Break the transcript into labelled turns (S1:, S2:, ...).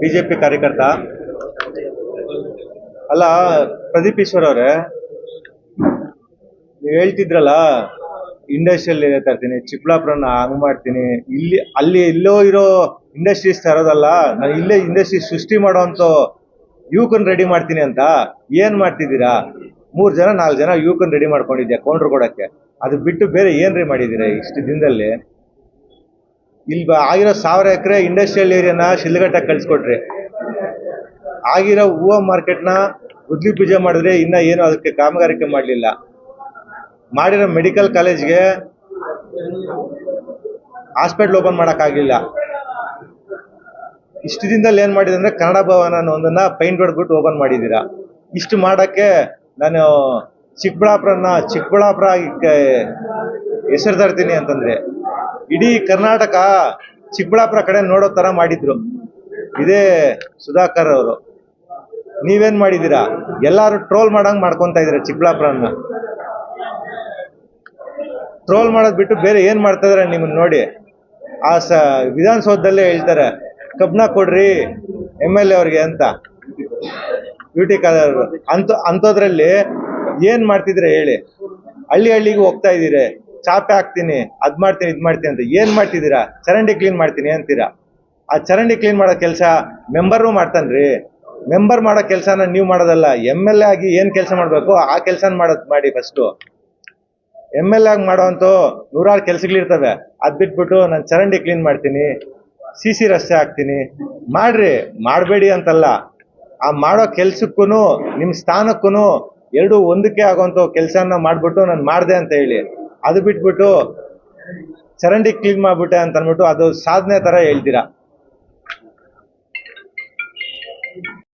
S1: BJP ಕಾರ್ಯಕರ್ತ. ಅಲ್ಲ, ಪ್ರದೀಪ್ ಈಶ್ವರ್ ಅವರೇ, ನೀವು ಹೇಳ್ತಿದ್ರಲ್ಲ, ಇಂಡಸ್ಟ್ರಿಯಲ್ ತರ್ತೀನಿ, ಚಿಕ್ಕಬಳ್ಳಾಪುರನ ಹಂಗ್ ಮಾಡ್ತೀನಿ, ಇಲ್ಲಿ, ಅಲ್ಲಿ ಎಲ್ಲೋ ಇರೋ ಇಂಡಸ್ಟ್ರೀಸ್ ತರೋದಲ್ಲ, ನಾನು ಇಲ್ಲೇ ಇಂಡಸ್ಟ್ರಿ ಸೃಷ್ಟಿ ಮಾಡೋಂಥ ಯುವಕನ್ ರೆಡಿ ಮಾಡ್ತೀನಿ ಅಂತ, ಏನ್ ಮಾಡ್ತಿದ್ದೀರಾ? ಮೂರ್ ಜನ, ನಾಲ್ಕು ಜನ ಯುವಕನ್ ರೆಡಿ ಮಾಡ್ಕೊಂಡಿದ್ಯಾ ಕೌಂಟ್ರ್ ಕೊಡಕ್ಕೆ? ಅದು ಬಿಟ್ಟು ಬೇರೆ ಏನ್ರಿ ಮಾಡಿದ್ದೀರಾ ಇಷ್ಟು ದಿನದಲ್ಲಿ? ಇಲ್ಲಿ ಆಗಿರೋ ಸಾವಿರ ಎಕರೆ ಇಂಡಸ್ಟ್ರಿಯಲ್ ಏರಿಯಾನ ಶಿಲ್ಘಟ್ಟಕ್ಕೆ ಕಳಿಸ್ಕೊಟ್ರಿ. ಆಗಿರೋ ಹೂವು ಮಾರ್ಕೆಟ್ನ ಗುದ್ಲಿ ಪೂಜೆ ಮಾಡಿದ್ರೆ ಇನ್ನೂ ಏನು ಅದಕ್ಕೆ ಕಾಮಗಾರಿಕೆ ಮಾಡಲಿಲ್ಲ. ಮಾಡಿರೋ ಮೆಡಿಕಲ್ ಕಾಲೇಜ್ಗೆ ಹಾಸ್ಪಿಟ್ಲ್ ಓಪನ್ ಮಾಡೋಕ್ಕಾಗಲಿಲ್ಲ ಇಷ್ಟು ದಿನದಲ್ಲಿ ಏನು ಮಾಡಿದೆ ಅಂದರೆ ಕನ್ನಡ ಭವನ ಅನ್ನೋ ಒಂದನ್ನ ಪೈಂಟ್ ಹೊಡೆದ್ಬಿಟ್ಟು ಓಪನ್ ಮಾಡಿದ್ದೀರಾ ಇಷ್ಟು ಮಾಡೋಕ್ಕೆ ನಾನು ಚಿಕ್ಕಬಳ್ಳಾಪುರನ ಚಿಕ್ಕಬಳ್ಳಾಪುರ ಹೆಸರು ತರ್ತೀನಿ ಅಂತಂದ್ರೆ. ಇಡೀ ಕರ್ನಾಟಕ ಚಿಕ್ಕಬಳ್ಳಾಪುರ ಕಡೆ ನೋಡೋ ತರ ಮಾಡಿದ್ರು. ಇದೇ ಸುಧಾಕರ್ ಅವರು. ನೀವೇನ್ ಮಾಡಿದ್ದೀರಾ ಎಲ್ಲಾರು ಟ್ರೋಲ್ ಮಾಡಂಗ್ ಮಾಡ್ಕೊಂತ ಇದ್ದೀರಾ ಚಿಕ್ಕಬಳ್ಳಾಪುರನ? ಟ್ರೋಲ್ ಮಾಡೋದ್ ಬಿಟ್ಟು ಬೇರೆ ಏನ್ ಮಾಡ್ತಾ ಇದಾರೆ ನಿಮ್ಮನ್ನ ನೋಡಿ? ಆ ಸ ವಿಧಾನಸೌಧದಲ್ಲೇ ಹೇಳ್ತಾರೆ, ಕಬ್ನ ಕೊಡ್ರಿ ಎಂ ಎಲ್ ಎ ಅವ್ರಿಗೆ ಅಂತ. ಬ್ಯೂಟಿ ಕಾಲರ್ ಅಂತ, ಅಂಥದ್ರಲ್ಲಿ ಏನ್ ಮಾಡ್ತಿದ್ರೆ ಹೇಳಿ? ಹಳ್ಳಿ ಹಳ್ಳಿಗೂ ಹೋಗ್ತಾ ಇದ್ದೀರಿ. ಚಾಪೆ ಹಾಕ್ತೀನಿ, ಅದ್ ಮಾಡ್ತೀನಿ, ಇದ್ ಮಾಡ್ತೀನಿ ಅಂತ ಏನ್ ಮಾಡ್ತಿದ್ದೀರಾ? ಚರಂಡಿ ಕ್ಲೀನ್ ಮಾಡ್ತೀನಿ ಅಂತೀರಾ? ಆ ಚರಂಡಿ ಕ್ಲೀನ್ ಮಾಡೋ ಕೆಲಸ ಮೆಂಬರ್ನು ಮಾಡ್ತಾನ್ರಿ. ಮೆಂಬರ್ ಮಾಡೋ ಕೆಲಸನ ನೀವು ಮಾಡೋದಲ್ಲ ಎಂ ಎಲ್ ಎ ಆಗಿ ಏನ್ ಕೆಲಸ ಮಾಡ್ಬೇಕು, ಆ ಕೆಲಸನ ಮಾಡೋದ್ ಮಾಡಿ ಫಸ್ಟು ಎಂ ಎಲ್ ಎ ಆಗಿ ಮಾಡೋವಂಥ ನೂರಾರು ಕೆಲಸಗಳಿರ್ತವೆ. ಅದ್ ಬಿಟ್ಬಿಟ್ಟು ನಾನು ಚರಂಡಿ ಕ್ಲೀನ್ ಮಾಡ್ತೀನಿ ಸಿ ಸಿ ರಸ್ತೆ ಹಾಕ್ತೀನಿ. ಮಾಡ್ರಿ, ಮಾಡಬೇಡಿ ಅಂತಲ್ಲ. ಆ ಮಾಡೋ ಕೆಲ್ಸಕ್ಕೂ ನಿಮ್ಮ ಸ್ಥಾನಕ್ಕೂ ಎರಡು ಒಂದಕ್ಕೆ ಆಗೋಂಥ ಕೆಲಸನ ಮಾಡಿಬಿಟ್ಟು ನಾನು ಮಾಡಿದೆ ಅಂತ ಹೇಳಿ. ಅದು ಬಿಟ್ಬಿಟ್ಟು ಚರಂಡಿ ಕ್ಲೀನ್ ಮಾಡಿಬಿಟ್ಟೆ ಅಂತ ಅಂದ್ಬಿಟ್ಟು ಅದು ಸಾಧನೆ ತರ ಹೇಳ್ತೀರಾ?